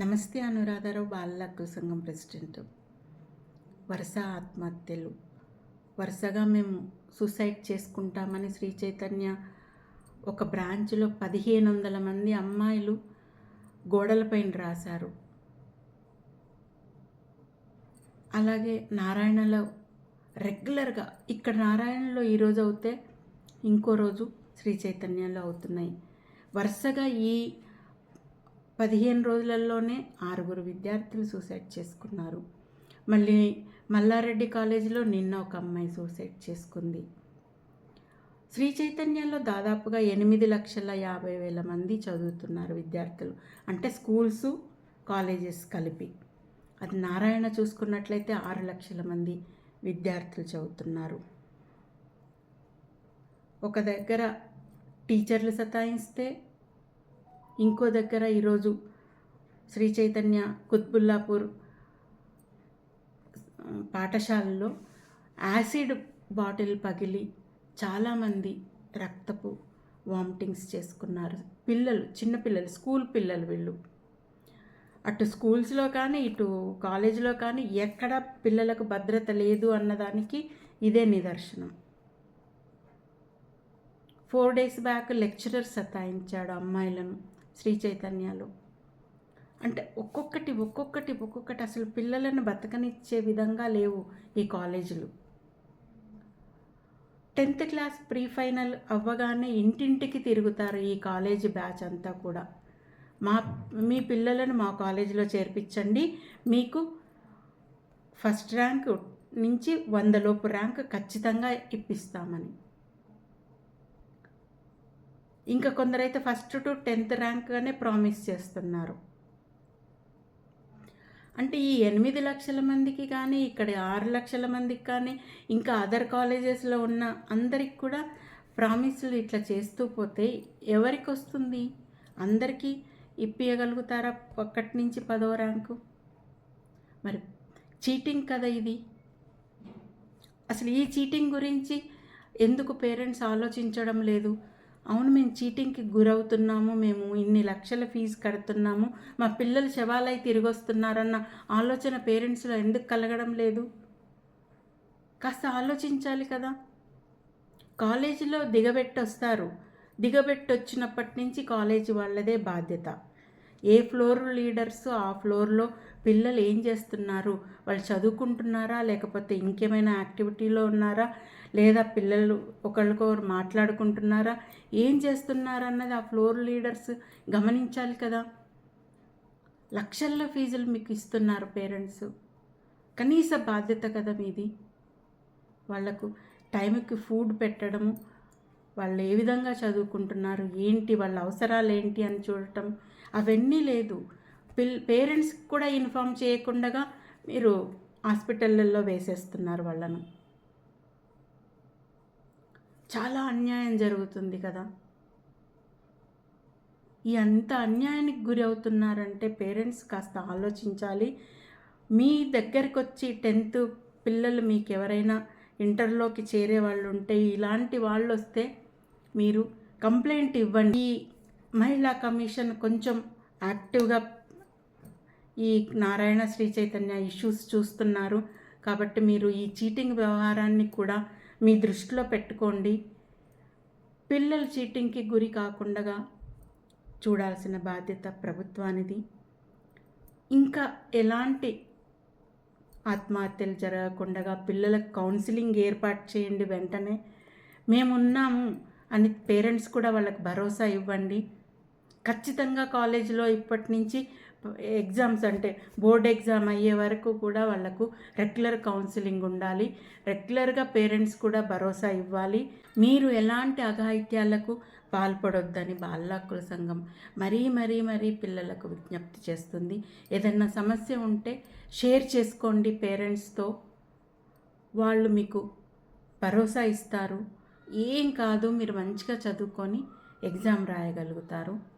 నమస్తే అనురాధారావు బాలల హక్కుల సంఘం ప్రెసిడెంట్. వరుస ఆత్మహత్యలు. వరుసగా మేము సూసైడ్ చేసుకుంటామని శ్రీ చైతన్య ఒక బ్రాంచ్లో పదిహేను వందల మంది అమ్మాయిలు గోడలపైన రాశారు. అలాగే నారాయణలో రెగ్యులర్గా ఇక్కడ నారాయణలో ఈరోజు అవుతే ఇంకో రోజు శ్రీ చైతన్యంలో అవుతున్నాయి. వరుసగా ఈ పదిహేను రోజులలోనే ఆరుగురు విద్యార్థులు సూసైడ్ చేసుకున్నారు. మళ్ళీ మల్లారెడ్డి కాలేజీలో నిన్న ఒక అమ్మాయి సూసైడ్ చేసుకుంది. శ్రీ చైతన్యంలో దాదాపుగా ఎనిమిది లక్షల యాభై వేల మంది చదువుతున్నారు విద్యార్థులు. అంటే స్కూల్స్ కాలేజెస్ కలిపి. అది నారాయణ చూసుకున్నట్లయితే ఆరు లక్షల మంది విద్యార్థులు చదువుతున్నారు. ఒక దగ్గర టీచర్లు సతాయిస్తే ఇంకో దగ్గర ఈరోజు శ్రీ చైతన్య కుత్బుల్లాపూర్ పాఠశాలలో యాసిడ్ బాటిల్ పగిలి చాలామంది రక్తపు వామిటింగ్స్ చేసుకున్నారు. పిల్లలు చిన్నపిల్లలు స్కూల్ పిల్లలు వీళ్ళు. అటు స్కూల్స్లో కానీ ఇటు కాలేజీలో కానీ ఎక్కడ పిల్లలకు భద్రత లేదు అన్నదానికి ఇదే నిదర్శనం. ఫోర్ డేస్ బ్యాక్ లెక్చరర్ సతాయించాడు అమ్మాయిలను. శ్రీ చైతన్యాలు. అంటే ఒక్కొక్కటి ఒక్కొక్కటి ఒక్కొక్కటి అసలు పిల్లలను బతకనిచ్చే విధంగా లేవు ఈ కాలేజీలు. టెన్త్ క్లాస్ ప్రీ ఫైనల్ అవ్వగానే ఇంటింటికి తిరుగుతారు ఈ కాలేజీ బ్యాచ్ అంతా కూడా. మా మీ పిల్లలను మా కాలేజీలో చేర్పించండి. మీకు ఫస్ట్ ర్యాంక్ నుంచి వందలోపు ర్యాంక్ ఖచ్చితంగా ఇప్పిస్తామని. ఇంకా కొందరైతే ఫస్ట్ టు టెన్త్ ర్యాంక్గానే ప్రామిస్ చేస్తున్నారు. అంటే ఈ ఎనిమిది లక్షల మందికి కానీ ఇక్కడ ఆరు లక్షల మందికి కానీ ఇంకా అదర్ కాలేజెస్లో ఉన్న అందరికి కూడా ప్రామిస్లు ఇట్లా చేస్తూ పోతే ఎవరికి వస్తుంది? అందరికీ ఇప్పియగలుగుతారా ఒకటి నుంచి పదో ర్యాంకు? మరి చీటింగ్ కదా ఇది. అసలు ఈ చీటింగ్ గురించి ఎందుకు పేరెంట్స్ ఆలోచించడం లేదు? అవును మేము చీటింగ్కి గురవుతున్నాము మేము ఇన్ని లక్షల ఫీజు కడుతున్నాము మా పిల్లలు శవాలై తిరిగి వస్తున్నారన్న ఆలోచన పేరెంట్స్లో ఎందుకు కలగడం లేదు? కాస్త ఆలోచించాలి కదా. కాలేజీలో దిగబెట్టి వస్తారు దిగబెట్టి వచ్చినప్పటి నుంచి కాలేజీ వాళ్ళదే బాధ్యత. ఏ ఫ్లోర్ లీడర్స్ ఆ ఫ్లోర్లో పిల్లలు ఏం చేస్తున్నారు? వాళ్ళు చదువుకుంటున్నారా? లేకపోతే ఇంకేమైనా యాక్టివిటీలో ఉన్నారా? లేదా పిల్లలు ఒకరికొకరు మాట్లాడుకుంటున్నారా? ఏం చేస్తున్నారా అన్నది ఆ ఫ్లోర్ లీడర్స్ గమనించాలి కదా. లక్షల్లో ఫీజులు మీకు ఇస్తున్నారు పేరెంట్స్. కనీస బాధ్యత కదా మీది. వాళ్ళకు టైంకి ఫుడ్ పెట్టడము వాళ్ళు ఏ విధంగా చదువుకుంటున్నారు ఏంటి వాళ్ళ అవసరాలు ఏంటి అని చూడటం అవన్నీ లేదు. పిల్ పేరెంట్స్కి కూడా ఇన్ఫామ్ చేయకుండా మీరు హాస్పిటళ్ళల్లో వేసేస్తున్నారు వాళ్ళను. చాలా అన్యాయం జరుగుతుంది కదా. ఈ అంత అన్యాయానికి గురి అవుతున్నారంటే పేరెంట్స్ కాస్త ఆలోచించాలి. మీ దగ్గరకు వచ్చి టెన్త్ పిల్లలు మీకు ఎవరైనా ఇంటర్లోకి చేరే వాళ్ళు ఉంటే ఇలాంటి వాళ్ళు వస్తే మీరు కంప్లైంట్ ఇవ్వండి. ఈ మహిళా కమిషన్ కొంచెం యాక్టివ్గా ఈ నారాయణ శ్రీ చైతన్య ఇష్యూస్ చూస్తున్నారు. కాబట్టి మీరు ఈ చీటింగ్ వ్యవహారాన్ని కూడా మీ దృష్టిలో పెట్టుకోండి. పిల్లలు చీటింగ్కి గురి కాకుండా చూడాల్సిన బాధ్యత ప్రభుత్వానిది. ఇంకా ఎలాంటి ఆత్మహత్యలు జరగకుండా పిల్లలకు కౌన్సిలింగ్ ఏర్పాటు చేయండి వెంటనే. మేమున్నాము అని పేరెంట్స్ కూడా వాళ్ళకి భరోసా ఇవ్వండి. ఖచ్చితంగా కాలేజీలో ఇప్పటి నుంచి ఎగ్జామ్స్ అంటే బోర్డ్ ఎగ్జామ్ అయ్యే వరకు కూడా వాళ్ళకు రెగ్యులర్ కౌన్సిలింగ్ ఉండాలి. రెగ్యులర్గా పేరెంట్స్ కూడా భరోసా ఇవ్వాలి. మీరు ఎలాంటి అఘాయిత్యాలకు పాల్పడొద్దని బాలాకుల సంఘం మరీ మరీ మరీ పిల్లలకు విజ్ఞప్తి చేస్తుంది. ఏదైనా సమస్య ఉంటే షేర్ చేసుకోండి పేరెంట్స్తో. వాళ్ళు మీకు భరోసా ఇస్తారు. ఏం కాదు మీరు మంచిగా చదువుకొని ఎగ్జామ్ రాయగలుగుతారు.